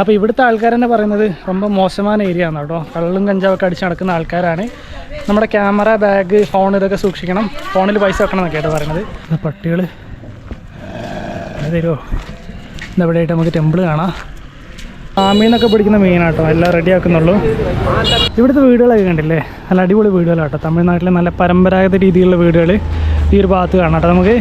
അപ്പോൾ ഇവിടുത്തെ ആൾക്കാർ തന്നെ പറയുന്നത് ரொம்ப മോശമായ ഏരിയ ആണ് കേട്ടോ. കള്ളും കഞ്ചാവൊക്കെ അടിച്ച് നടക്കുന്ന ആൾക്കാരാണ്. നമ്മുടെ ക്യാമറ ബാഗ് ഫോൺ ഇതൊക്കെ സൂക്ഷിക്കണം. ഫോണിൽ പൈസ വെക്കണം എന്നൊക്കെയാണ് പറയുന്നത്. പട്ടികൾ തരുമോ ഇതെവിടെയായിട്ട് നമുക്ക് ടെമ്പിൾ കാണാം. ആമീനൊക്കെ പിടിക്കുന്ന മീനാട്ടോ എല്ലാം റെഡി ആക്കുന്നുള്ളൂ. ഇവിടുത്തെ വീടുകളൊക്കെ കണ്ടില്ലേ? നല്ല അടിപൊളി വീടുകളാട്ടോ. തമിഴ്നാട്ടിലെ നല്ല പരമ്പരാഗത രീതിയിലുള്ള വീടുകൾ ഈ ഒരു ഭാഗത്ത് കാണാം കേട്ടോ നമുക്ക്.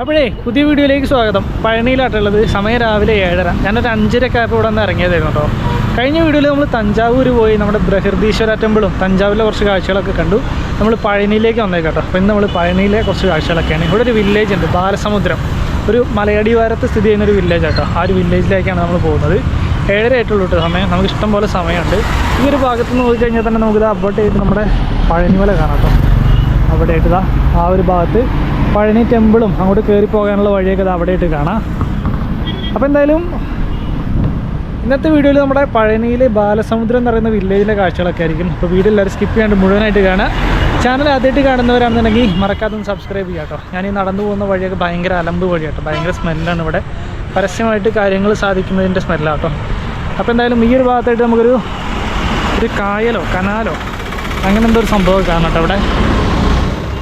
അപ്പോഴേ പുതിയ വീഡിയോയിലേക്ക് സ്വാഗതം. പഴനിയിലാട്ടുള്ളത് സമയം രാവിലെ ഏഴര. ഞാനൊരു അഞ്ചരക്ക് ആയപ്പോൾ ഇവിടെ നിന്ന് ഇറങ്ങിയതായിരുന്നു കേട്ടോ. കഴിഞ്ഞ വീഡിയോയിൽ നമ്മൾ തഞ്ചാവൂർ പോയി നമ്മുടെ ബൃഹൃദീശ്വര ടെമ്പിളും തഞ്ചാവൂരിലെ കുറച്ച് കാഴ്ചകളൊക്കെ കണ്ടു. നമ്മൾ പഴനിയിലേക്ക് വന്നേക്കാട്ടോ അപ്പോൾ ഇന്ന് നമ്മൾ പഴനിയിലെ കുറച്ച് കാഴ്ചകളൊക്കെയാണ്. ഇവിടെ ഒരു വില്ലേജ് ഉണ്ട് ബാലസമുദ്രം. ഒരു മലയടിവാരത്ത് സ്ഥിതി ചെയ്യുന്ന ഒരു വില്ലേജ് കേട്ടോ ആ ഒരു വില്ലേജിലേക്കാണ് നമ്മൾ പോകുന്നത്. ഏഴര ആയിട്ടുള്ളൂ കേട്ടോ സമയം. നമുക്ക് ഇഷ്ടം പോലെ സമയമുണ്ട്. ഈ ഒരു ഭാഗത്ത് നിന്ന് നോക്കിക്കഴിഞ്ഞാൽ തന്നെ നമുക്കിത് അവിടേക്ക് നമ്മുടെ പഴനിമല കാണാം കേട്ടോ. അവിടെ ആയിട്ട് ഇതാ ആ ഒരു ഭാഗത്ത് പഴനി ടെമ്പിളും അങ്ങോട്ട് കയറി പോകാനുള്ള വഴിയൊക്കെ അത് അവിടെ ഇട്ട് കാണാം. അപ്പോൾ എന്തായാലും ഇന്നത്തെ വീഡിയോയിൽ നമ്മുടെ പഴനിയിലെ ബാലസമുദ്രം എന്ന് പറയുന്ന വില്ലേജിലെ കാഴ്ചകളൊക്കെ ആയിരിക്കും. അപ്പോൾ വീഡിയോ എല്ലാവരും സ്കിപ്പ് ചെയ്യാണ്ട് മുഴുവനായിട്ട് കാണാം ചാനൽ ആദ്യമായിട്ട് കാണുന്നവരാണെന്നുണ്ടെങ്കിൽ മറക്കാതെ ഒന്ന് സബ്സ്ക്രൈബ് ചെയ്യാം കേട്ടോ. ഞാൻ ഈ നടന്നു പോകുന്ന വഴിയൊക്കെ ഭയങ്കര അലമ്പ് വഴിയാട്ടോ ഭയങ്കര സ്മെല്ലാണ് ഇവിടെ. പരസ്യമായിട്ട് കാര്യങ്ങൾ സാധിക്കുന്നതിന്റെ സ്മെല്ലാട്ടോ അപ്പോൾ എന്തായാലും ഈ ഒരു ഭാഗത്തായിട്ട് നമുക്കൊരു ഒരു കായലോ കനാലോ അങ്ങനെ എന്തോ ഒരു സംഭവം കാണാം കേട്ടോ ഇവിടെ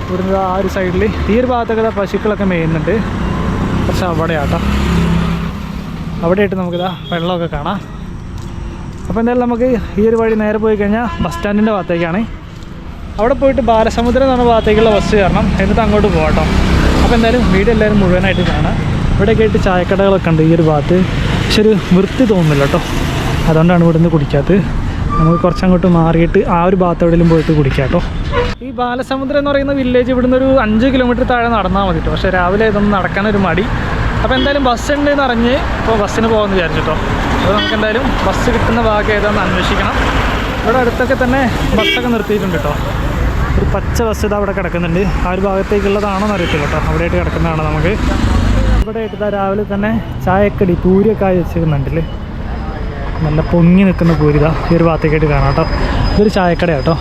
ഇവിടുന്ന് ആ ഒരു സൈഡിൽ ഈ ഒരു ഭാഗത്തൊക്കെ ദാ പശുക്കളൊക്കെ മേയുന്നുണ്ട്. പക്ഷെ അവിടെയാട്ടോ. അവിടെയായിട്ട് നമുക്കിതാ വെള്ളമൊക്കെ കാണാം. അപ്പോൾ എന്തായാലും നമുക്ക് ഈ ഒരു വഴി നേരെ പോയി കഴിഞ്ഞാൽ ബസ് സ്റ്റാൻഡിന്റെ ഭാഗത്തേക്കാണ്. അവിടെ പോയിട്ട് ബാലസമുദ്രം എന്ന് ഭാഗത്തേക്കുള്ള ബസ് കയറണം. എന്നിട്ട് അങ്ങോട്ട് പോകട്ടോ അപ്പോൾ എന്തായാലും വീട് എല്ലാവരും മുഴുവനായിട്ട് കാണാം. ഇവിടെയൊക്കെ ആയിട്ട് ചായക്കടകളൊക്കെ ഉണ്ട് ഈ ഒരു ഭാഗത്ത്. പക്ഷെ ഒരു വൃത്തി തോന്നുന്നില്ല കേട്ടോ. അതുകൊണ്ടാണ് ഇവിടുന്ന് കുടിക്കാത്തത്. നമുക്ക് കുറച്ചങ്ങോട്ട് മാറിയിട്ട് ആ ഒരു ഭാഗത്ത് എവിടെയെങ്കിലും പോയിട്ട് കുടിക്കാം കേട്ടോ. ഈ ബാലസമുദ്രം എന്ന് പറയുന്ന വില്ലേജ് ഇവിടുന്ന് ഒരു അഞ്ച് കിലോമീറ്റർ താഴെ നടന്നാൽ മതി കേട്ടോ പക്ഷേ രാവിലെ ഇതൊന്നും നടക്കാനൊരു മടി. അപ്പോൾ എന്തായാലും ബസ് ഉണ്ട് എന്ന് അറിഞ്ഞ് ഇപ്പോൾ ബസ്സിന് പോകാമെന്ന് വിചാരിച്ചിട്ടോ അപ്പോൾ നമുക്ക് എന്തായാലും ബസ് കിട്ടുന്ന ഭാഗം ഏതാണെന്ന് അന്വേഷിക്കണം. ഇവിടെ അടുത്തൊക്കെ തന്നെ ബസ്സൊക്കെ നിർത്തിയിട്ടുണ്ട് കേട്ടോ ഒരു പച്ച ബസ് ഇത് അവിടെ കിടക്കുന്നുണ്ട്. ആ ഒരു ഭാഗത്തേക്കുള്ളതാണോ എന്ന് അറിയത്തില്ല കേട്ടോ അവിടെയായിട്ട് കിടക്കുന്നതാണ് നമുക്ക്. ഇവിടെ ഇതാ രാവിലെ തന്നെ ചായക്കടി പൂരിയൊക്കെ ആയി വെച്ചിരുന്നുണ്ടല്ലേ നല്ല പൊങ്ങി നിൽക്കുന്ന പൂരിത ഈ ഒരു ഭാഗത്തേക്കായിട്ട് കാണാം കേട്ടോ ഇതൊരു ചായക്കട കേട്ടോ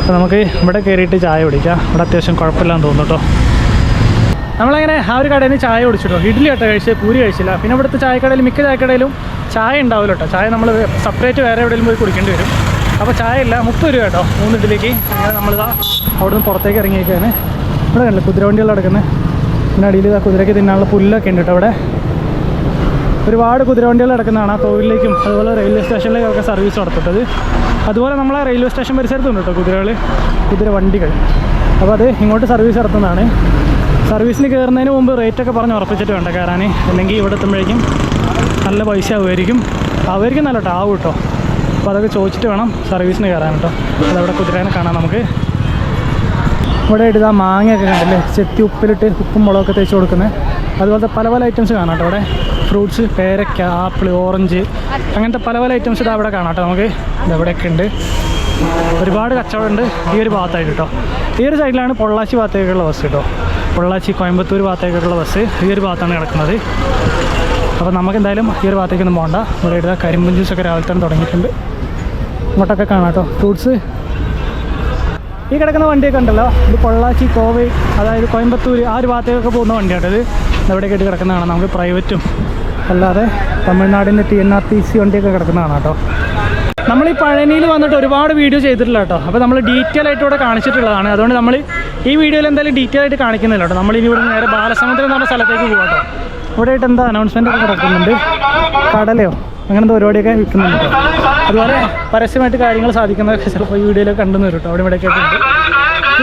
അപ്പോൾ നമുക്ക് ഇവിടെ കയറിയിട്ട് ചായ കുടിക്കാം. ഇവിടെ അത്യാവശ്യം കുഴപ്പമില്ലാന്ന് തോന്നുന്നു കേട്ടോ നമ്മളങ്ങനെ ആ ഒരു കടയിൽ നിന്ന് ചായ കുടിച്ചിട്ടോ. ഇഡ്ഡലി കേട്ടോ കഴിച്ച് പൂരി കഴിച്ചില്ല. പിന്നെ ഇവിടുത്തെ ചായക്കടയിൽ മിക്ക ചായക്കടയിലും ചായ ഉണ്ടാവില്ല കേട്ടോ ചായ നമ്മൾ സെപ്പറേറ്റ് വേറെ എവിടെയെങ്കിലും പോയി കുടിക്കേണ്ടി വരും. അപ്പോൾ ചായ ഇല്ല മുപ്പത് രൂപ കേട്ടോ മൂന്ന് ഇഡ്ഡലിക്ക്. അങ്ങനെ നമ്മളിതാ അവിടെ നിന്ന് പുറത്തേക്ക് ഇറങ്ങിയേക്കാണ് ഇവിടെ കണ്ടില്ല കുതിരവണ്ടികൾ നടക്കുന്നത് പിന്നെ അടിയിൽ ഇതാ കുതിരയ്ക്ക് തിന്നാനുള്ള പുല്ലൊക്കെ ഉണ്ട് കേട്ടോ അവിടെ. ഒരുപാട് കുതിരവണ്ടികൾ കിടക്കുന്നതാണ് ആ കോവിലേക്കും അതുപോലെ റെയിൽവേ സ്റ്റേഷനിലേക്കൊക്കെ സർവീസ് നടത്തുന്നത്. അതുപോലെ നമ്മളെ റെയിൽവേ സ്റ്റേഷൻ പരിസരത്തുണ്ട് കേട്ടോ കുതിരകൾ കുതിര വണ്ടികൾ അപ്പോൾ അത് ഇങ്ങോട്ട് സർവീസ് നടത്തുന്നതാണ്. സർവീസിന് കയറുന്നതിന് മുമ്പ് റേറ്റൊക്കെ പറഞ്ഞ് ഉറപ്പിച്ചിട്ട് വേണ്ട കയറാൻ അല്ലെങ്കിൽ ഇവിടെ എത്തുമ്പോഴേക്കും നല്ല പൈസ ആവുമായിരിക്കും. ആവുമായിരിക്കും നല്ല കേട്ടോ ആവും കേട്ടോ അപ്പോൾ അതൊക്കെ ചോദിച്ചിട്ട് വേണം സർവീസിന് കയറാൻ കേട്ടോ അതവിടെ കുതിരേനെ കാണാം നമുക്ക്. ഇവിടെ ഇടുക മാങ്ങയൊക്കെ കണ്ടില്ലേ? ചെത്തി ഉപ്പിലിട്ട് ഉപ്പും മുളകൊക്കെ തേച്ച് കൊടുക്കുന്നത് അതുപോലത്തെ പല പല ഐറ്റംസ് കാണാം കേട്ടോ അവിടെ ഫ്രൂട്ട്സ് പേരക്ക ആപ്പിൾ ഓറഞ്ച് അങ്ങനത്തെ പല പല ഐറ്റംസ് ഇത് അവിടെ കാണാം കേട്ടോ നമുക്ക്. ഇതവിടെയൊക്കെ ഉണ്ട്. ഒരുപാട് കച്ചവടമുണ്ട് ഈ ഒരു ഭാഗത്തായിട്ട് കേട്ടോ. ഈ ഒരു സൈഡിലാണ് പൊള്ളാച്ചി ഭാഗത്തേക്കുള്ള ബസ് കേട്ടോ. പൊള്ളാച്ചി കോയമ്പത്തൂർ ഭാഗത്തേക്കുള്ള ബസ് ഈ ഒരു ഭാഗത്താണ് കിടക്കുന്നത്. അപ്പോൾ നമുക്ക് എന്തായാലും ഈ ഒരു ഭാഗത്തേക്കൊന്നും പോകണ്ട ഇവിടെ ഇടുക കരിമ്പൻ ജ്യൂസൊക്കെ രാവിലെ തന്നെ തുടങ്ങിയിട്ടുണ്ട്. ഇങ്ങോട്ടൊക്കെ കാണാം കേട്ടോ. ഫ്രൂട്ട്സ് ഈ കിടക്കുന്ന വണ്ടിയൊക്കെ ഉണ്ടല്ലോ. ഇത് പൊള്ളാച്ചി കോവൈ അതായത് കോയമ്പത്തൂർ ആ ഒരു ഭാഗത്തേക്കൊക്കെ പോകുന്ന വണ്ടിയാണ് ഇത്. എവിടെയൊക്കെ ആയിട്ട് കിടക്കുന്നതാണ്. നമുക്ക് പ്രൈവറ്റും അല്ലാതെ തമിഴ്നാടിന്റെ T N R T C വണ്ടിയൊക്കെ കിടക്കുന്നതാണ് കേട്ടോ. നമ്മൾ ഈ പഴനിയിൽ വന്നിട്ട് ഒരുപാട് വീഡിയോ ചെയ്തിട്ടില്ല കേട്ടോ. അപ്പോൾ നമ്മൾ ഡീറ്റെയിൽ ആയിട്ട് ഇവിടെ കാണിച്ചിട്ടുള്ളതാണ്. അതുകൊണ്ട് നമ്മൾ ഈ വീഡിയോയിൽ എന്തായാലും ഡീറ്റെയിൽ ആയിട്ട് കാണിക്കുന്നില്ല കേട്ടോ. നമ്മൾ ഇനി ഇവിടെ നേരെ ബാലസമുദ്രം പറഞ്ഞ സ്ഥലത്തേക്ക് പോകാം കേട്ടോ. ഇവിടെ ആയിട്ട് എന്താ അനൗൺസ്മെന്റ് ഒക്കെ കിടക്കുന്നുണ്ട്? കടലയോ? അങ്ങനത്തെ പരിപാടിയൊക്കെ വിൽക്കുന്നുണ്ട് അതുപോലെ പരസ്യമായിട്ട് കാര്യങ്ങൾ സാധിക്കുന്നതൊക്കെ ചിലപ്പോൾ ഈ വീഡിയോയിലൊക്കെ കണ്ടെന്ന് വരും കേട്ടോ. അവിടെ ഇവിടെയൊക്കെ ഉണ്ട്.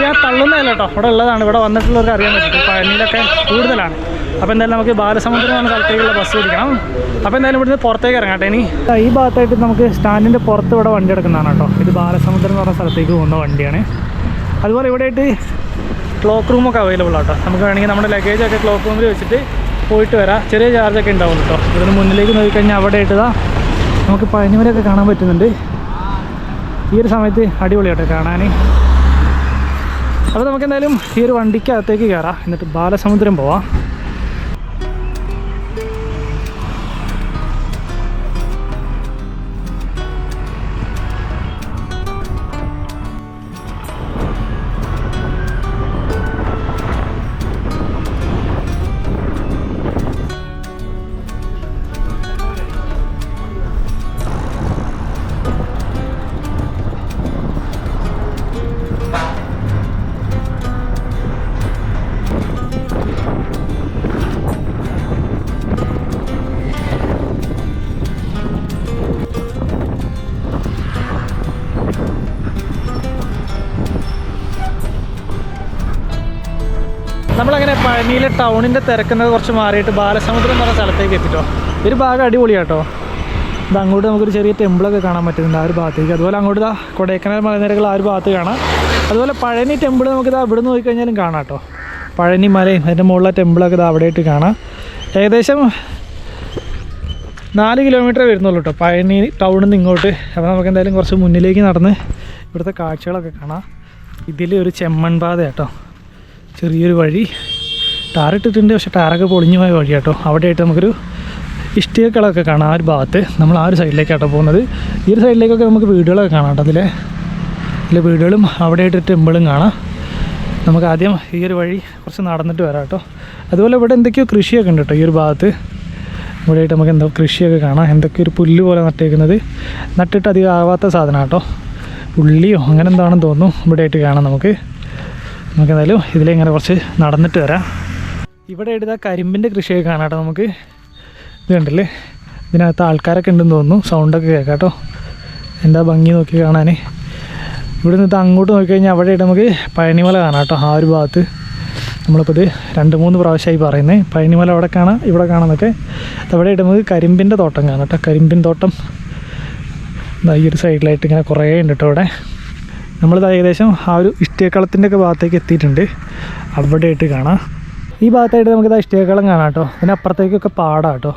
ഞാൻ തള്ളുന്നതല്ല കേട്ടോ. ഇവിടെ ഉള്ളതാണ്. ഇവിടെ വന്നിട്ടുള്ളവർക്ക് അറിയാൻ പറ്റും. പഴനിയിലൊക്കെ കൂടുതലാണ്. അപ്പോൾ എന്തായാലും നമുക്ക് ബാലസമുദ്രം എന്ന സ്ഥലത്തേക്കുള്ള ബസ് പിടിക്കണം അപ്പോൾ എന്തായാലും ഇവിടുന്ന് പുറത്തേക്ക് ഇറങ്ങട്ടെ ഇനി. ഈ ഭാഗത്തായിട്ട് നമുക്ക് സ്റ്റാൻഡിന്റെ പുറത്ത് ഇവിടെ വണ്ടി എടുക്കുന്നതാണ് കേട്ടോ. ഇത് ബാലസമുദ്രം എന്ന് പറഞ്ഞ സ്ഥലത്തേക്ക് പോകുന്ന വണ്ടിയാണ്. അതുപോലെ ഇവിടെയായിട്ട് ക്ലോക്ക് റൂമൊക്കെ അവൈലബിൾ ആട്ടോ നമുക്ക് വേണമെങ്കിൽ നമ്മുടെ ലഗേജൊക്കെ ക്ലോക്ക് റൂമിൽ വെച്ചിട്ട് പോയിട്ട് വരാം. ചെറിയ ചാർജൊക്കെ ഉണ്ടാവും കേട്ടോ. ഇവിടുന്ന് മുന്നിലേക്ക് നോക്കിക്കഴിഞ്ഞാൽ അവിടെ ഇട്ടതാ നമുക്ക് പഴനിമലയൊക്കെ കാണാൻ പറ്റുന്നുണ്ട്. ഈ ഒരു സമയത്ത് അടിപൊളിയാട്ടോ കാണാൻ അപ്പോൾ നമുക്ക് എന്തായാലും ഈ ഒരു വണ്ടിക്കകത്തേക്ക് കയറാം. എന്നിട്ട് ബാലസമുദ്രം പോവാം. നമ്മളങ്ങനെ പഴനിയിലെ ടൗണിന്റെ തിരക്കുന്നത് കുറച്ച് മാറിയിട്ട് ബാലസമുദ്രം എന്ന് പറഞ്ഞ സ്ഥലത്തേക്ക് എത്തിട്ടോ. ഒരു ഭാഗം അടിപൊളിയാട്ടോ ഇത് അങ്ങോട്ട് നമുക്കൊരു ചെറിയ ടെമ്പിളൊക്കെ കാണാൻ പറ്റുന്നുണ്ട് ആ ഒരു ഭാഗത്തേക്ക്. അതുപോലെ അങ്ങോട്ട് ഇതാ കൊടൈക്കനാൽ മലനിരകൾ ആ ഒരു ഭാഗത്ത് കാണാം. അതുപോലെ പഴനി ടെമ്പിൾ നമുക്ക് അവിടെ നിന്ന് നോക്കിക്കഴിഞ്ഞാലും കാണാം കേട്ടോ. പഴനി മലയും അതിന്റെ മുകളിലെ ടെമ്പിളൊക്കെ ഇതാ അവിടെയായിട്ട് കാണാം. ഏകദേശം നാല് കിലോമീറ്റർ വരുന്നുള്ളൂ കേട്ടോ പഴനി ടൗണിൽ നിന്ന് ഇങ്ങോട്ട്. അപ്പോൾ നമുക്ക് എന്തായാലും കുറച്ച് മുന്നിലേക്ക് നടന്ന് ഇവിടുത്തെ കാഴ്ചകളൊക്കെ കാണാം. ഇതിൽ ഒരു ചെമ്മൺ പാത കേട്ടോ ചെറിയൊരു വഴി. ടാറിട്ടിട്ടുണ്ട് പക്ഷേ ടാറൊക്കെ പൊളിഞ്ഞു പോയ വഴി കേട്ടോ അവിടെയായിട്ട് നമുക്കൊരു ഇഷ്ടികകളൊക്കെ കാണാം ആ ഒരു ഭാഗത്ത്. നമ്മൾ ആ ഒരു സൈഡിലേക്കാട്ടോ പോകുന്നത്. ഈ ഒരു സൈഡിലേക്കൊക്കെ നമുക്ക് വീടുകളൊക്കെ കാണാം കേട്ടോ അതിലെ. അതിലെ വീടുകളും അവിടെയായിട്ട് ടെമ്പിളും കാണാം. നമുക്ക് ആദ്യം ഈ ഒരു വഴി കുറച്ച് നടന്നിട്ട് വരാം കേട്ടോ. അതുപോലെ ഇവിടെ എന്തൊക്കെയോ കൃഷിയൊക്കെ ഉണ്ട് കേട്ടോ ഈ ഒരു ഭാഗത്ത്. ഇവിടെയായിട്ട് നമുക്ക് എന്തോ കൃഷിയൊക്കെ കാണാം. എന്തൊക്കെയോ ഒരു പുല്ല് പോലെ നട്ടേക്കുന്നത്. നട്ടിട്ട് അധികം ആവാത്ത സാധനം കേട്ടോ. ഉള്ളിയോ അങ്ങനെ എന്താണെന്ന് തോന്നുന്നു ഇവിടെയായിട്ട് കാണാം നമുക്ക്. നമുക്ക് എന്തായാലും ഇതിലിങ്ങനെ കുറച്ച് നടന്നിട്ട് വരാം. ഇവിടെ എടുത്ത കരിമ്പിന്റെ കൃഷിയൊക്കെ കാണാട്ടോ നമുക്ക്. ഇത് കണ്ടില്ലേ? ഇതിനകത്ത് ആൾക്കാരൊക്കെ ഉണ്ടെന്ന് തോന്നുന്നു. സൗണ്ടൊക്കെ കേൾക്കാം കേട്ടോ. എന്താ ഭംഗി നോക്കി കാണാൻ. ഇവിടെ നിന്ന് അങ്ങോട്ട് നോക്കിക്കഴിഞ്ഞാൽ അവിടെ നമുക്ക് പഴനിമല കാണാം കേട്ടോ ആ ഒരു ഭാഗത്ത്. നമ്മളിപ്പോൾ ഇത് രണ്ട് മൂന്ന് പ്രാവശ്യമായി പറയുന്നത് പഴനിമല അവിടെ കാണാം ഇവിടെ കാണാമെന്നൊക്കെ അവിടെ നമുക്ക് കരിമ്പിന്റെ തോട്ടം കാണാം കേട്ടോ കരിമ്പിൻ തോട്ടം. ഈ ഒരു സൈഡിലായിട്ട് ഇങ്ങനെ കുറേ ഉണ്ട് കേട്ടോ ഇവിടെ. നമ്മളിത് ഏകദേശം ആ ഒരു ഇഷ്ടേക്കളത്തിന്റെ ഒക്കെ ഭാഗത്തേക്ക് എത്തിയിട്ടുണ്ട്. അവിടെയായിട്ട് കാണാം. ഈ ഭാഗത്തായിട്ട് നമുക്കിത് ഇഷ്ടേക്കളം കാണാം കേട്ടോ. പിന്നെ അപ്പുറത്തേക്കൊക്കെ പാടാം കേട്ടോ.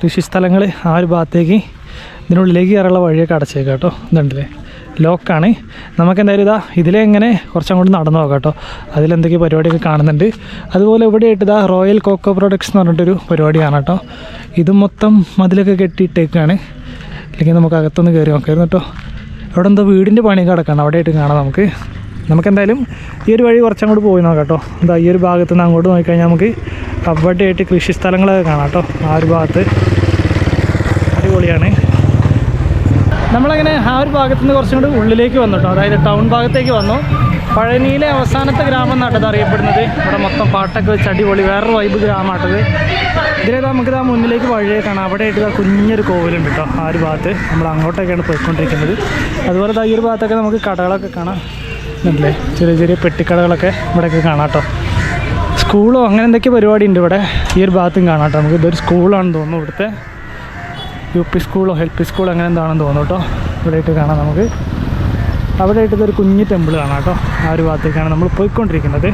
കൃഷി സ്ഥലങ്ങൾ ആ ഒരു ഭാഗത്തേക്ക് ഇതിനുള്ളിലേക്ക് കയറാനുള്ള വഴിയൊക്കെ അടച്ചേക്കാം കേട്ടോ. ഇതുണ്ടല്ലേ? ലോക്കാണ്. നമുക്ക് എന്തായാലും ഇതാ ഇതിലെ എങ്ങനെ കുറച്ചങ്ങോട്ട് നടന്നു നോക്കാം കേട്ടോ. അതിലെന്തൊക്കെ പരിപാടിയൊക്കെ കാണുന്നുണ്ട്. അതുപോലെ ഇവിടെയായിട്ട് ഇതാ റോയൽ കോക്കോ പ്രൊഡക്ട്സ് എന്ന് പറഞ്ഞിട്ടൊരു പരിപാടിയാണ് കേട്ടോ. ഇത് മൊത്തം മതിലൊക്കെ കെട്ടിയിട്ടേക്കാണ് അല്ലെങ്കിൽ നമുക്ക് അകത്തൊന്ന് കയറി നോക്കായിരുന്നു കേട്ടോ. അവിടെ എന്തോ വീടിന്റെ പണി കിടക്കണം. അവിടെയായിട്ട് കാണാം നമുക്ക്. നമുക്കെന്തായാലും ഈ ഒരു വഴി കുറച്ചങ്ങോട്ട് പോയി നോക്കാം കേട്ടോ. എന്താ ഈ ഒരു ഭാഗത്ത് നിന്ന് അങ്ങോട്ട് നോക്കിക്കഴിഞ്ഞാൽ നമുക്ക് അവിടെയായിട്ട് കൃഷി സ്ഥലങ്ങളൊക്കെ കാണാം കേട്ടോ. ആ ഒരു ഭാഗത്ത് അടിപൊളിയാണ്. നമ്മളങ്ങനെ ആ ഒരു ഭാഗത്തുനിന്ന് കുറച്ചും കൂടി ഉള്ളിലേക്ക് വന്നു കേട്ടോ. അതായത് ടൗൺ ഭാഗത്തേക്ക് വന്നു. പഴനിയിലെ അവസാനത്തെ ഗ്രാമം എന്നാട്ടത് അറിയപ്പെടുന്നത്. ഇവിടെ മൊത്തം പാട്ടൊക്കെ വെച്ച് അടിപൊളി വേറൊരു വൈബ് ഗ്രാമമാട്ടത് ഇതിലെ നമുക്ക് ഇതാ മുന്നിലേക്ക് വഴിയെ കാണാം. അവിടെ ആയിട്ട് ആ കുഞ്ഞൊരു കോവിലുണ്ട് കേട്ടോ ആ ഒരു ഭാഗത്ത്. നമ്മൾ അങ്ങോട്ടൊക്കെയാണ് പോയിക്കൊണ്ടിരിക്കുന്നത്. അതുപോലെ ഈ ഒരു ഭാഗത്തൊക്കെ നമുക്ക് കടകളൊക്കെ കാണാം. അല്ലേ ചെറിയ ചെറിയ പെട്ടിക്കടകളൊക്കെ ഇവിടെയൊക്കെ കാണാം കേട്ടോ. സ്കൂളോ അങ്ങനെ എന്തൊക്കെ പരിപാടി ഉണ്ട് ഇവിടെ? ഈ ഒരു ഭാഗത്തും കാണാം കേട്ടോ. നമുക്ക് ഇതൊരു സ്കൂളാണെന്ന് തോന്നുന്നു ഇവിടുത്തെ. യു പി സ്കൂളോ എൽ പി സ്കൂളോ അങ്ങനെ എന്താണെന്ന് തോന്നുന്നു കേട്ടോ. ഇവിടെയായിട്ട് കാണാം നമുക്ക്. അവിടെയായിട്ട് ഒരു കുഞ്ഞ് ടെമ്പിൾ കാണാം കേട്ടോ. ആ ഒരു ഭാഗത്തേക്കാണ് നമ്മൾ പോയിക്കൊണ്ടിരിക്കുന്നത്.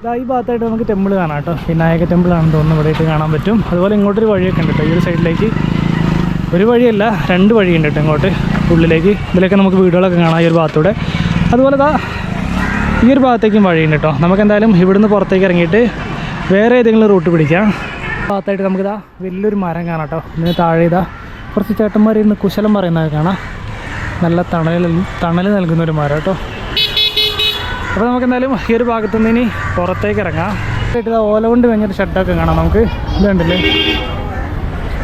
ഇതാ ഈ ഭാഗത്തായിട്ട് നമുക്ക് ടെമ്പിൾ കാണാം കേട്ടോ. വിനായക ടെമ്പിൾ ആണെന്ന് തോന്നുന്നു ഇവിടെയായിട്ട് കാണാൻ പറ്റും. അതുപോലെ ഇങ്ങോട്ടൊരു വഴിയൊക്കെ ഉണ്ട് കേട്ടോ. ഈ ഒരു സൈഡിലേക്ക് ഒരു വഴിയല്ല രണ്ട് വഴിയുണ്ട് കേട്ടോ ഇങ്ങോട്ട്. ഉള്ളിലേക്ക്. ഇതിലൊക്കെ നമുക്ക് വീടുകളൊക്കെ കാണാം ഈ ഒരു ഭാഗത്തൂടെ. അതുപോലെ ഇതാ ഈ ഒരു ഭാഗത്തേക്കും വഴിയുണ്ട് കേട്ടോ. നമുക്ക് എന്തായാലും ഇവിടുന്ന് പുറത്തേക്ക് ഇറങ്ങിയിട്ട് വേറെ ഏതെങ്കിലും റൂട്ട് പിടിക്കാം. ഭാഗത്തായിട്ട് നമുക്കിതാ വലിയൊരു മരം കാണാം കേട്ടോ. ഇതിന് താഴെ ഇതാ കുറച്ച് ചേട്ടന്മാർ ഇന്ന് കുശലം പറയുന്നതൊക്കെ കാണാം. നല്ല തണൽ തണൽ നൽകുന്ന ഒരു മരം കേട്ടോ. അപ്പോൾ നമുക്ക് എന്തായാലും ഈ ഒരു ഭാഗത്തു നിന്ന് ഇനി പുറത്തേക്ക് ഇറങ്ങാം. ഇതാ ഓല കൊണ്ട് കഴിഞ്ഞൊരു ഷെഡൊക്കെ കാണാം നമുക്ക്. ഇതുണ്ടല്ലേ?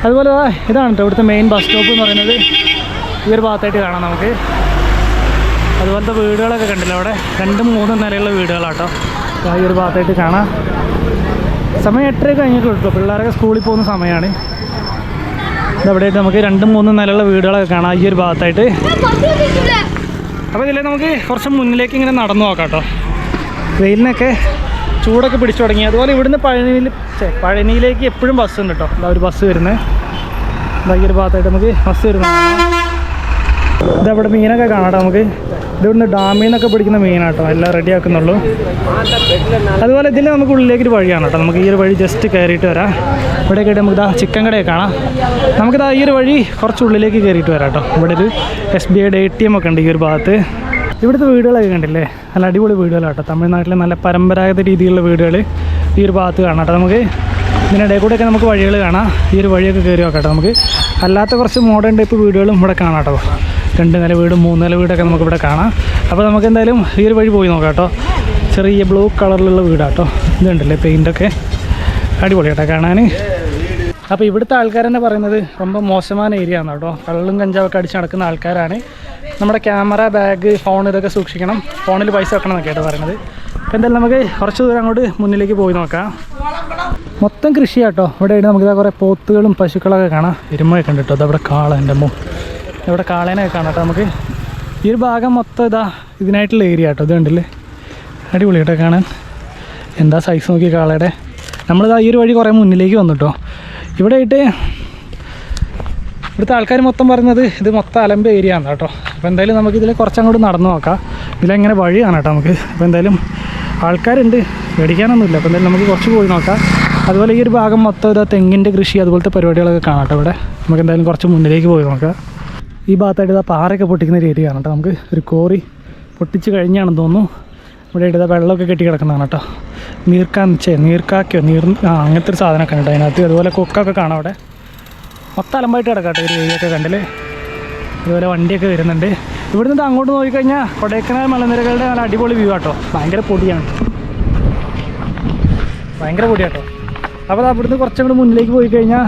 അതുപോലെ ഇതാണ് കേട്ടോ ഇവിടുത്തെ മെയിൻ ബസ് സ്റ്റോപ്പ് എന്ന് പറയുന്നത്. ഈ ഒരു ഭാഗത്തായിട്ട് കാണാം നമുക്ക്. അതുപോലത്തെ വീടുകളൊക്കെ കണ്ടില്ല അവിടെ? രണ്ടും മൂന്നും നിലയുള്ള വീടുകളാട്ടോ ഈ ഒരു ഭാഗത്തായിട്ട് കാണാം. സമയം എട്ടര കഴിഞ്ഞിട്ടുള്ളൂ പിള്ളേരൊക്കെ സ്കൂളിൽ പോകുന്ന സമയമാണ്. ഇതവിടെയായിട്ട് നമുക്ക് രണ്ടും മൂന്നും നിലയുള്ള വീടുകളൊക്കെ കാണാം. ഈ ഒരു ഭാഗത്തായിട്ട്. അപ്പോൾ ഇതിൽ നമുക്ക് കുറച്ച് മുന്നിലേക്ക് ഇങ്ങനെ നടന്നു നോക്കാം കേട്ടോ വെയിലിനൊക്കെ ചൂടൊക്കെ പിടിച്ചു തുടങ്ങി. അതുപോലെ ഇവിടുന്ന് പഴനിയിൽ പഴനിയിലേക്ക് എപ്പോഴും ബസ് ഉണ്ട് കേട്ടോ ഒരു ബസ് വരുന്നത്. ഈ ഒരു ഭാഗത്തായിട്ട് നമുക്ക് ബസ് വരുന്നത്. ഇതവിടെ മീനൊക്കെ കാണാം കേട്ടോ നമുക്ക്. ഇതിവിടുന്ന് ഡാമിൽ നിന്നൊക്കെ പിടിക്കുന്ന മീനാട്ടോ. എല്ലാം റെഡി ആക്കുന്നുള്ളൂ അതുപോലെ ഇതിൽ നമുക്ക് ഉള്ളിലേക്ക് ഒരു വഴിയാണ് കേട്ടോ. നമുക്ക് ഈ ഒരു വഴി ജസ്റ്റ് കയറിയിട്ട് വരാം. ഇവിടെ കയറി നമുക്ക് ഇതാ ചിക്കൻ കടയൊക്കെ കാണാം. നമുക്കിതാ ഈ ഒരു വഴി കുറച്ച് ഉള്ളിലേക്ക് കയറിയിട്ട് വരാം കേട്ടോ. ഇവിടെ ഒരു എസ് ബി ഐയുടെ എ ടി എം ഒക്കെ ഉണ്ട് ഈ ഒരു ഭാഗത്ത്. ഇവിടുത്തെ വീടുകളൊക്കെ കണ്ടില്ലേ? നല്ല അടിപൊളി വീടുകളാട്ടോ തമിഴ്നാട്ടിലെ നല്ല പരമ്പരാഗത രീതിയിലുള്ള വീടുകൾ ഈ ഒരു ഭാഗത്ത് കാണാം കേട്ടോ. നമുക്ക് ഇതിനിടയിൽ കൂടെയൊക്കെ നമുക്ക് വഴികൾ കാണാം. ഈ ഒരു വഴിയൊക്കെ കയറി നോക്കാം കേട്ടോ നമുക്ക്. അല്ലാത്ത കുറച്ച് മോഡേൺ ടൈപ്പ് വീടുകളും ഇവിടെ കാണാം കേട്ടോ. രണ്ട് നില വീടും മൂന്ന് നില വീടൊക്കെ നമുക്ക് ഇവിടെ കാണാം അപ്പോൾ നമുക്ക് എന്തായാലും ഈ ഒരു വഴി പോയി നോക്കാം കേട്ടോ ചെറിയ ബ്ലൂ കളറിലുള്ള വീടാട്ടോ ഇതുണ്ടല്ലേ പെയിൻ്റൊക്കെ അടിപൊളിയാട്ടോ കാണാൻ അപ്പോൾ ഇവിടുത്തെ ആൾക്കാരെന്നെ പറയുന്നത് ரொம்ப മോശമായ ഏരിയ ആണ് കേട്ടോ കള്ളും കഞ്ചാവൊക്കെ അടിച്ച് നടക്കുന്ന ആൾക്കാരാണ് നമ്മുടെ ക്യാമറ ബാഗ് ഫോൺ ഇതൊക്കെ സൂക്ഷിക്കണം ഫോണിൽ പൈസ വെക്കണം എന്നൊക്കെയാണ് പറയുന്നത് അപ്പോൾ എന്തായാലും നമുക്ക് കുറച്ച് ദൂരം അങ്ങോട്ട് മുന്നിലേക്ക് പോയി നോക്കാം മൊത്തം കൃഷിയാട്ടോ ഇവിടെ നമുക്ക് ഇതാ കുറേ പോത്തുകളും പശുക്കളൊക്കെ കാണാം എരുമയൊക്കെ ഉണ്ട് കേട്ടോ അതവിടെ കാള എൻ്റെ അമ്മ ഇവിടെ കാളേനൊക്കെ കാണാം കേട്ടോ നമുക്ക്. ഈ ഒരു ഭാഗം മൊത്തം ഇതാ ഇതിനായിട്ടുള്ള ഏരിയ കേട്ടോ. ഇത് കണ്ടില്ലേ? അടിപൊളി കേട്ടോ കാണാൻ. എന്താ സൈസ് നോക്കി കാളയുടെ? നമ്മളിതാ ഈ ഒരു വഴി കുറേ മുന്നിലേക്ക് വന്നു ഇവിടെ ആയിട്ട് ഇവിടുത്തെ ആൾക്കാർ മൊത്തം പറയുന്നത് ഇത് മൊത്തം അലമ്പ് ഏരിയ ആണ് കേട്ടോ. അപ്പോൾ എന്തായാലും നമുക്ക് ഇതിൽ കുറച്ചങ്ങോട്ട് നടന്നു നോക്കാം. ഇതിലെങ്ങനെ വഴിയാണ് കേട്ടോ നമുക്ക്. അപ്പോൾ എന്തായാലും ആൾക്കാരുണ്ട്. പേടിക്കാനൊന്നുമില്ല. അപ്പോൾ എന്തായാലും നമുക്ക് കുറച്ച് പോയി നോക്കാം. അതുപോലെ ഈ ഒരു ഭാഗം മൊത്തം ഇതാ തെങ്ങിന്റെ കൃഷി അതുപോലത്തെ പരിപാടികളൊക്കെ കാണാം കേട്ടോ ഇവിടെ. നമുക്ക് എന്തായാലും കുറച്ച് മുന്നിലേക്ക് പോയി നോക്കാം. ഈ ഭാഗത്തായിട്ട് ഇതാ പാറയൊക്കെ പൊട്ടിക്കുന്ന ഒരു ഏരിയ ആണ് കേട്ടോ. നമുക്ക് ഒരു കോറി പൊട്ടിച്ച് കഴിഞ്ഞാണെന്ന് തോന്നുന്നു. ഇവിടെ ഇതാ വെള്ളമൊക്കെ കെട്ടി കിടക്കുന്നതാണ് കേട്ടോ. നീർക്കാൻ ചേ നീർക്കാക്കയോ നീർ ആ അങ്ങനത്തെ ഒരു സാധനമൊക്കെ ഉണ്ട് അതിനകത്ത്. അതുപോലെ കൊക്കൊക്കെ കാണാം അവിടെ. മൊത്തം അലമ്പായിട്ട് കിടക്കാട്ടെ ഒരു ഏരിയയൊക്കെ കണ്ടില്ലേ അതുപോലെ വണ്ടിയൊക്കെ വരുന്നുണ്ട്. ഇവിടെ നിന്ന് അങ്ങോട്ട് നോക്കിക്കഴിഞ്ഞാൽ കൊടൈക്കനാൽ മലനിരകളുടെ നല്ല അടിപൊളി വ്യൂ ആട്ടോ. ഭയങ്കര പൊടിയാണ്. ഭയങ്കര പൊടിയാട്ടോ. അപ്പോൾ അവിടുന്ന് കുറച്ചും കൂടി മുന്നിലേക്ക് പോയി കഴിഞ്ഞാൽ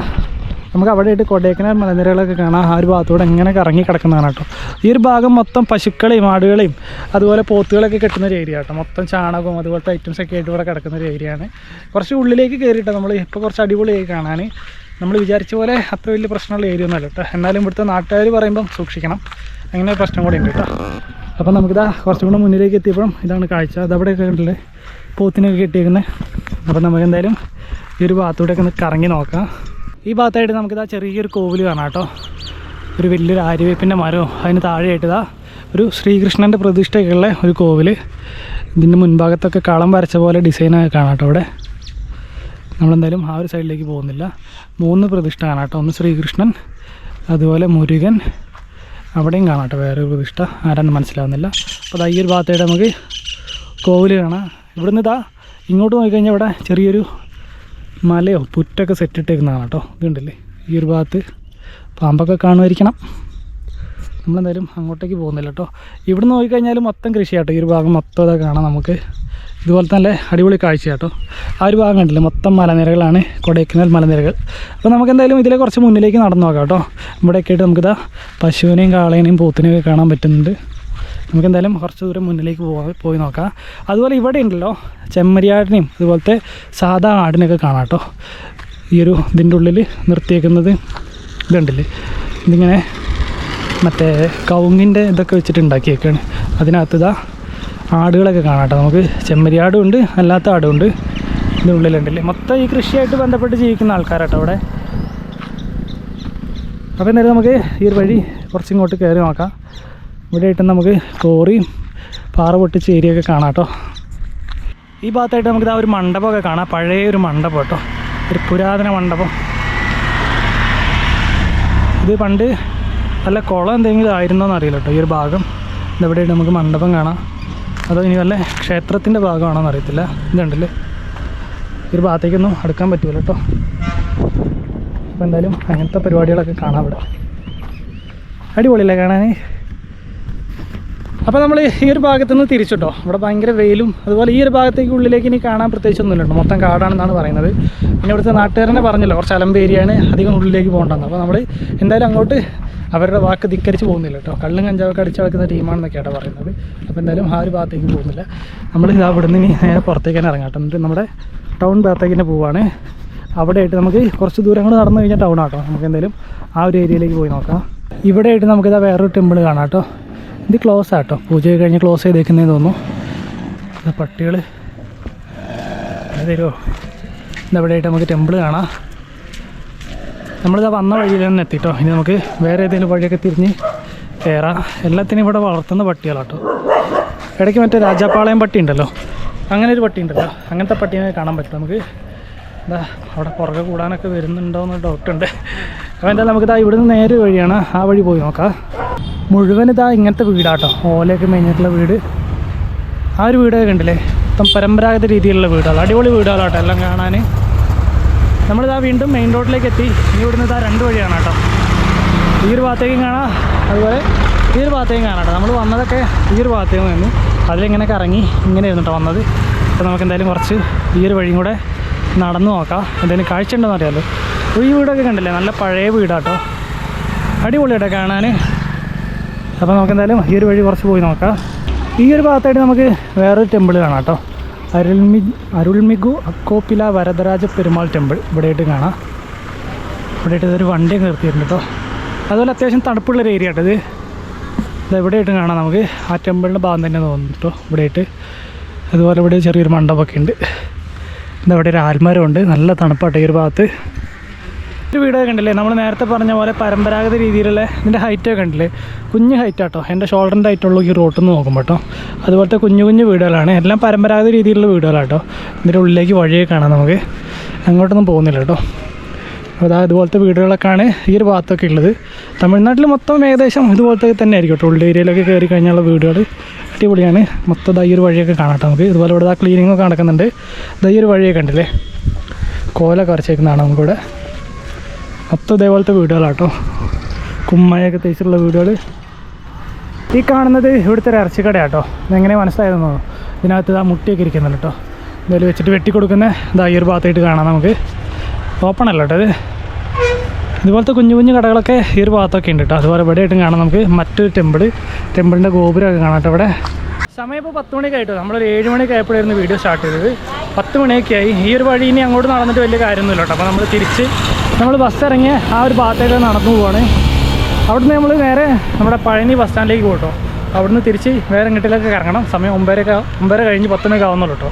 നമുക്ക് അവിടെ ആയിട്ട് കൊടൈക്കനാൽ മലനിരകളൊക്കെ കാണാം. ആ ഒരു ഭാഗത്തൂടെ എങ്ങനെ കറങ്ങി കിടക്കുന്നതാണ് കേട്ടോ. ഈ ഒരു ഭാഗം മൊത്തം പശുക്കളെയും ആടുകളെയും അതുപോലെ പോത്തുകളൊക്കെ കെട്ടുന്ന ഒരു ഏരിയ കേട്ടോ മൊത്തം ചാണകവും അതുപോലത്തെ ഐറ്റംസ് ഒക്കെ ആയിട്ട് ഇവിടെ കിടക്കുന്ന ഒരു ഏരിയയാണ് കുറച്ച് ഉള്ളിലേക്ക് കയറിയിട്ടോ നമ്മൾ ഇപ്പോൾ കുറച്ച് അടിപൊളിയായി കാണാൻ നമ്മൾ വിചാരിച്ച പോലെ അത്ര വലിയ പ്രശ്നമുള്ള ഏരിയ ഒന്നുമല്ല കേട്ടോ. എന്നാലും ഇവിടുത്തെ നാട്ടുകാർ പറയുമ്പം സൂക്ഷിക്കണം. അങ്ങനെ ഒരു പ്രശ്നം കൂടി ഉണ്ട് കേട്ടോ. അപ്പം നമുക്കിതാ കുറച്ചും കൂടെ മുന്നിലേക്ക് എത്തിയപ്പോഴും ഇതാണ് കാഴ്ച. അതവിടെയൊക്കെ കണ്ടില്ലേ? പോത്തിനൊക്കെ കിട്ടിയിരിക്കുന്നത് അപ്പം നമുക്ക് എന്തായാലും ഈ ഒരു ഭാഗത്തൂടെയൊക്കെ ഒന്ന് കറങ്ങി നോക്കാം. ഈ ഭാഗത്തായിട്ട് നമുക്കിതാ ചെറിയൊരു കോവിൽ കാണാം കേട്ടോ. ഒരു വലിയൊരു ആര്യവേപ്പിന്റെ മരവും അതിന് താഴെയായിട്ട് ഒരു ശ്രീകൃഷ്ണന്റെ പ്രതിഷ്ഠയൊക്കെയുള്ള ഒരു കോവിൽ ഇതിന്റെ മുൻഭാഗത്തൊക്കെ കളം വരച്ച പോലെ ഡിസൈനൊക്കെ കാണാം കേട്ടോ ഇവിടെ നമ്മളെന്തായാലും ആ ഒരു സൈഡിലേക്ക് പോകുന്നില്ല. മൂന്ന് പ്രതിഷ്ഠ കാണാം കേട്ടോ. ഒന്ന് ശ്രീകൃഷ്ണൻ അതുപോലെ മുരുകൻ. അവിടെയും കാണാം കേട്ടോ വേറെ പ്രതിഷ്ഠ. ആരാന്ന് മനസ്സിലാവുന്നില്ല. അപ്പോൾ ദാ ഈ ഒരു ഭാഗത്തായിട്ട് നമുക്ക് കോവിൽ കാണാം. ഇവിടുന്ന് ഇതാ ഇങ്ങോട്ട് നോക്കിക്കഴിഞ്ഞാൽ ഇവിടെ ചെറിയൊരു മലയോ? പുറ്റൊക്കെ സെറ്റ് ഇട്ടേക്കുന്നതാണ് കേട്ടോ. ഇതുണ്ടല്ലേ? ഈ ഒരു ഭാഗത്ത് പാമ്പൊക്കെ കാണുമായിരിക്കണം. നമ്മളെന്തായാലും അങ്ങോട്ടേക്ക് പോകുന്നില്ല കേട്ടോ. ഇവിടുന്ന് നോക്കിക്കഴിഞ്ഞാൽ മൊത്തം കൃഷിയാട്ടോ ഈ ഒരു ഭാഗം മൊത്തം അതൊക്കെ കാണാം നമുക്ക്. ഇതുപോലെ തന്നെ അടിപൊളി കാഴ്ച കേട്ടോ. ആ ഒരു ഭാഗം കണ്ടില്ലേ? മൊത്തം മലനിരകളാണ്. കൊടൈക്കനാൽ മലനിരകൾ. അപ്പോൾ നമുക്ക് എന്തായാലും ഇതിലെ കുറച്ച് മുന്നിലേക്ക് നടന്നു നോക്കാം കേട്ടോ. ഇവിടെയൊക്കെ ആയിട്ട് നമുക്കിതാ പശുവിനെയും കാളേനെയും പോത്തിനെയും ഒക്കെ കാണാൻ പറ്റുന്നുണ്ട്. നമുക്ക് എന്തായാലും കുറച്ച് ദൂരം മുന്നിലേക്ക് പോകാൻ പോയി നോക്കാം. അതുപോലെ ഇവിടെ ഉണ്ടല്ലോ ചെമ്മരിയാടിനെയും അതുപോലത്തെ സാധാ ആടിനെയൊക്കെ കാണാം കേട്ടോ. ഈ ഒരു ഇതിന്റെ ഉള്ളിൽ നിർത്തിയേക്കുന്നത് ഇതുണ്ടല്ലേ? ഇതിങ്ങനെ മറ്റേ കവുങ്ങിന്റെ ഇതൊക്കെ വെച്ചിട്ട് ഉണ്ടാക്കിയേക്കാണ്. അതിനകത്ത് ഇതാ ആടുകളൊക്കെ കാണാം കേട്ടോ. നമുക്ക് ചെമ്മരിയാടും ഉണ്ട് അല്ലാത്ത ആടും ഉണ്ട്. ഇതിന്റെ ഉള്ളിലുണ്ടല്ലേ? മൊത്തം ഈ കൃഷിയായിട്ട് ബന്ധപ്പെട്ട് ജീവിക്കുന്ന ആൾക്കാരാട്ടോ അവിടെ അപ്പോൾ എന്തായാലും നമുക്ക് ഈ ഒരു വഴി കുറച്ചിങ്ങോട്ട് കയറി നോക്കാം. ഇവിടെ ആയിട്ട് നമുക്ക് കോറിയും പാറ പൊട്ടിച്ച ഏരിയയൊക്കെ കാണാം കേട്ടോ ഈ ഭാഗത്തായിട്ട് നമുക്ക് ഇതാ ഒരു മണ്ഡപമൊക്കെ കാണാം. പഴയ ഒരു മണ്ഡപം കേട്ടോ ഒരു പുരാതന മണ്ഡപം. ഇത് പണ്ട് നല്ല കുളം എന്തെങ്കിലും ആയിരുന്നോ അറിയില്ല കേട്ടോ ഈ ഒരു ഭാഗം. ഇതെവിടെയായിട്ട് നമുക്ക് മണ്ഡപം കാണാം. അതോ ഇനി വല്ല ക്ഷേത്രത്തിന്റെ ഭാഗമാണോന്ന് അറിയത്തില്ല. ഇതുണ്ടല്ലേ ഈ ഒരു ഭാഗത്തേക്കൊന്നും അടുക്കാൻ പറ്റില്ല കേട്ടോ അപ്പോൾ എന്തായാലും അങ്ങനത്തെ പരിപാടികളൊക്കെ കാണാം ഇവിടെ. അടിപൊളിയല്ലേ കാണാൻ അപ്പോൾ നമ്മൾ ഈ ഒരു ഭാഗത്ത് നിന്ന് തിരിച്ചിട്ടോ. ഇവിടെ ഭയങ്കര വെയിലും അതുപോലെ ഈ ഒരു ഭാഗത്തേക്ക് ഉള്ളിലേക്ക് ഇനി കാണാൻ പ്രത്യേകിച്ചൊന്നുമില്ല കേട്ടോ. മൊത്തം കാടാണെന്നാണ് പറയുന്നത്. പിന്നെ ഇവിടുത്തെ നാട്ടുകാരനെ പറഞ്ഞല്ലോ കുറച്ച് അലമ്പ് ഏരിയയാണ് അധികം ഉള്ളിലേക്ക് പോകേണ്ടത് അപ്പോൾ നമ്മൾ എന്തായാലും അങ്ങോട്ട് അവരുടെ വാക്ക് ധിക്കരിച്ച് പോകുന്നില്ല കേട്ടോ. കള്ളും കഞ്ചാവൊക്കെ അടിച്ചു വളക്കുന്ന ടീമാണെന്നൊക്കെയാണ് പറയുന്നത്. അപ്പോൾ എന്തായാലും ആ ഒരു ഭാഗത്തേക്ക് പോകുന്നില്ല. നമ്മൾ ഇതാ നിന്ന് ഇനി നേരെ പുറത്തേക്ക് തന്നെ ഇറങ്ങാം കേട്ടോ. എന്നിട്ട് നമ്മുടെ ടൗൺ ഭാഗത്തേക്ക് തന്നെ പോവാണ്. അവിടെ ആയിട്ട് നമുക്ക് കുറച്ച് ദൂരം കൂടെ നടന്നു കഴിഞ്ഞാൽ ടൗൺ ആട്ടോ. നമുക്ക് എന്തായാലും ആ ഒരു ഏരിയയിലേക്ക് പോയി നോക്കാം. ഇവിടെ ആയിട്ട് നമുക്കിതാ വേറൊരു ടെമ്പിൾ കാണാം കേട്ടോ. ഇത് ക്ലോസ് ആട്ടോ പൂജ കഴിഞ്ഞ് ക്ലോസ് ചെയ്തേക്കുന്നതെന്ന് തോന്നുന്നു. പട്ടികൾ തരുമോ ഇതവിടെയായിട്ട് നമുക്ക് ടെമ്പിൾ കാണാം. നമ്മളിതാ വന്ന വഴിയിൽ തന്നെ എത്തിട്ടോ ഇനി നമുക്ക് വേറെ ഏതെങ്കിലും വഴിയൊക്കെ തിരിഞ്ഞ് കയറാം എല്ലാത്തിനും ഇവിടെ വളർത്തുന്ന പട്ടികളാട്ടോ ഇടയ്ക്ക് മറ്റേ രാജാപ്പാളയം പട്ടി ഉണ്ടല്ലോ. അങ്ങനെ ഒരു പട്ടി ഉണ്ടല്ലോ. അങ്ങനത്തെ പട്ടീനെ കാണാൻ പറ്റും. നമുക്ക് എന്താ അവിടെ പുറകെ കൂടാനൊക്കെ വരുന്നുണ്ടോ എന്ന് ഡൗട്ടുണ്ട് അപ്പോൾ എന്തായാലും നമുക്ക് ഇതാ ഇവിടുന്ന് നേരെ വഴിയാണ്. ആ വഴി പോയി നോക്കാം. മുഴുവൻ ഇതാ ഇങ്ങനത്തെ വീടാട്ടോ. ഓലയൊക്കെ മേഞ്ഞിട്ടുള്ള വീട്. ആ ഒരു വീടൊക്കെ കണ്ടില്ലേ? മൊത്തം പരമ്പരാഗത രീതിയിലുള്ള വീടുകൾ അടിപൊളി വീടുകളാട്ടോ എല്ലാം കാണാൻ. നമ്മളിതാ വീണ്ടും മെയിൻ റോഡിലേക്ക് എത്തി. ഇനി ഇവിടുന്ന് ഇതാ രണ്ട് വഴിയാണ് കേട്ടോ ഈ ഒരു ഭാഗത്തേക്കും കാണാം. അതുപോലെ ഈ ഒരു ഭാഗത്തേക്കും കാണാം കേട്ടോ നമ്മൾ വന്നതൊക്കെ ഈ ഒരു ഭാഗത്തേക്ക് നിന്നു അതിലിങ്ങനെ കറങ്ങി ഇങ്ങനെ ഇരുന്നിട്ടോ വന്നത്. അപ്പോൾ നമുക്ക് എന്തായാലും കുറച്ച് ഈ ഒരു വഴിയും കൂടെ നടന്നു നോക്കാം. എന്തെങ്കിലും കാഴ്ച ഉണ്ടോയെന്ന് അറിയാമല്ലോ ഈ വീടൊക്കെ കണ്ടില്ലേ? നല്ല പഴയ വീടാട്ടോ. അടിപൊളിയാട്ടോ കാണാൻ. അപ്പോൾ നമുക്ക് എന്തായാലും ഈ ഒരു വഴി കുറച്ച് പോയി നോക്കാം. ഈ ഒരു ഭാഗത്തായിട്ട് നമുക്ക് വേറൊരു ടെമ്പിൾ കാണാം കേട്ടോ. അരുൾമി അരുൾമിഗു അക്കോപ്പില വരദരാജ പെരുമാൾ ടെമ്പിൾ ഇവിടെയായിട്ട് കാണാം. ഇവിടെയായിട്ട് ഇതൊരു വണ്ടി നിർത്തിയിട്ടുണ്ട് കേട്ടോ. അതുപോലെ അത്യാവശ്യം തണുപ്പുള്ളൊരു ഏരിയ കേട്ടോ ഇത്. ഇത് എവിടെയായിട്ട് കാണാം നമുക്ക്. ആ ടെമ്പിളിന്റെ ഭാഗം തന്നെ തോന്നുന്നു കേട്ടോ ഇവിടെയായിട്ട്. അതുപോലെ ഇവിടെ ചെറിയൊരു മണ്ഡപമൊക്കെ ഉണ്ട്. ഇതവിടെ ഒരു ആൽമരമുണ്ട്. നല്ല തണുപ്പാട്ടോ ഈ ഒരു ഭാഗത്ത്. ഒരു വീഡിയോ കണ്ടില്ലേ? നമ്മൾ നേരത്തെ പറഞ്ഞ പോലെ പരമ്പരാഗത രീതിയിലുള്ള ഇതിന്റെ ഹൈറ്റ് കണ്ടില്ലേ? കുഞ്ഞ് ഹൈറ്റ് ആട്ടോ. എന്റെ ഷോൾഡറിന്റെ ഹൈറ്റുള്ളൂ ഈ റോട്ട് നിന്ന് നോക്കുമ്പോൾ കേട്ടോ അതുപോലത്തെ കുഞ്ഞു കുഞ്ഞു വീടുകളാണ്. എല്ലാം പരമ്പരാഗത രീതിയിലുള്ള വീടുകളാട്ടോ. ഇതിന്റെ ഉള്ളിലേക്ക് വഴിയൊക്കെ കാണാം നമുക്ക്. അങ്ങോട്ടൊന്നും പോകുന്നില്ല കേട്ടോ അതാ ഇതുപോലത്തെ വീടുകളൊക്കെയാണ് ഈ ഒരു ഭാഗത്തൊക്കെ ഉള്ളത്. തമിഴ്നാട്ടിൽ മൊത്തം ഏകദേശം ഇതുപോലത്തെ തന്നെ ആയിരിക്കും കേട്ടോ ഉള്ള ഏരിയയിലൊക്കെ കയറി കഴിഞ്ഞുള്ള വീടുകൾ അടിപൊളിയാണ്. മൊത്തം ദൈ ഒരു വഴിയൊക്കെ കാണാം നമുക്ക്. ഇതുപോലെ ഇവിടെ ക്ലീനിങ്ങൊക്കെ നടക്കുന്നുണ്ട്. ദൈ ഒരു വഴിയൊക്കെ ഉണ്ടല്ലേ കോലൊക്കെ വരച്ചേക്കുന്നതാണ് നമുക്കിവിടെ. മൊത്തം ഇതേപോലത്തെ വീടുകളാട്ടോ. കുമ്മയൊക്കെ തേച്ചിട്ടുള്ള വീടുകൾ ഈ കാണുന്നത് ഇവിടുത്തെ ഒരു ഇറച്ചിക്കടയാട്ടോ. ഇതെങ്ങനെ മനസ്സിലായതെന്നോ ഇതിനകത്ത് ഇതാ മുട്ടിയൊക്കെ ഇരിക്കുന്നുണ്ട് കേട്ടോ. എന്തായാലും വെച്ചിട്ട് വെട്ടിക്കൊടുക്കുന്ന ഇതാ ഈ ഒരു ഭാഗത്തായിട്ട് കാണാം നമുക്ക്. ഓപ്പൺ അല്ല കേട്ടോ ഇത്. ഇതുപോലത്തെ കുഞ്ഞു കുഞ്ഞു കടകളൊക്കെ ഈ ഒരു ഭാഗത്തൊക്കെ ഉണ്ട് കേട്ടോ. അതുപോലെ ഇവിടെ ആയിട്ടും കാണാം നമുക്ക് മറ്റൊരു ടെമ്പിൾ ടെമ്പിളിന്റെ ഗോപുരമൊക്കെ കാണാം കേട്ടോ ഇവിടെ. സമയം ഇപ്പോൾ പത്ത് മണിയൊക്കെ ആയിട്ടോ. നമ്മളൊരു ഏഴ് മണിയൊക്കെ ആയപ്പോഴായിരുന്നു വീഡിയോ സ്റ്റാർട്ട് ചെയ്തത്. പത്ത് മണിയൊക്കെ ആയി. ഈ ഒരു വഴി ഇനി അങ്ങോട്ട് നടന്നിട്ട് വലിയ കാര്യമൊന്നുമില്ല കേട്ടോ. അപ്പോൾ നമ്മൾ തിരിച്ച് നമ്മൾ ബസ് ഇറങ്ങിയ ആ ഒരു ഭാഗത്തേക്ക് നടന്നു പോവാണ്. അവിടുന്ന് നമ്മൾ നേരെ നമ്മുടെ പഴനി ബസ് സ്റ്റാൻഡിലേക്ക് പോകട്ടോ അവിടുന്ന് തിരിച്ച് വേറെ എങ്ങോട്ടിലൊക്കെ ഇറങ്ങണം സമയം ഒമ്പതരയൊക്കെ ഒമ്പതര കഴിഞ്ഞ് പത്ത് മണിക്ക് ആവുന്നുള്ളൂ കേട്ടോ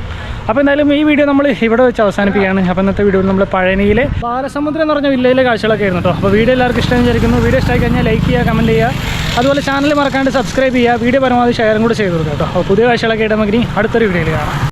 അപ്പോൾ എന്തായാലും ഈ വീഡിയോ നമ്മൾ ഇവിടെ വെച്ച് അവസാനിപ്പിക്കുകയാണ്. അപ്പോൾ ഇന്നത്തെ വീഡിയോയിൽ നമ്മൾ പഴനിയിലെ ബാലസമുദ്രം എന്ന് പറഞ്ഞ വില്ലയിലെ കാഴ്ചകളൊക്കെ ആയിരുന്നു കേട്ടോ അപ്പോൾ വീഡിയോ എല്ലാവർക്കും ഇഷ്ടം വിചാരിക്കുന്നു. വീഡിയോ ഇഷ്ടമായി കഴിഞ്ഞാൽ ലൈക്ക് ചെയ്യുക കമന്റ് ചെയ്യുക. അതുപോലെ ചാനൽ മറക്കാണ്ട് സബ്സ്ക്രൈബ് ചെയ്യുക. വീഡിയോ പരമാവധി ഷെയറും കൂടെ ചെയ്ത് കൊടുക്കാം കേട്ടോ അപ്പോൾ പുതിയ കാഴ്ചകളൊക്കെ ആയിട്ട് നമുക്ക് ഇനി അടുത്തൊരു വീഡിയോയിൽ കാണാം.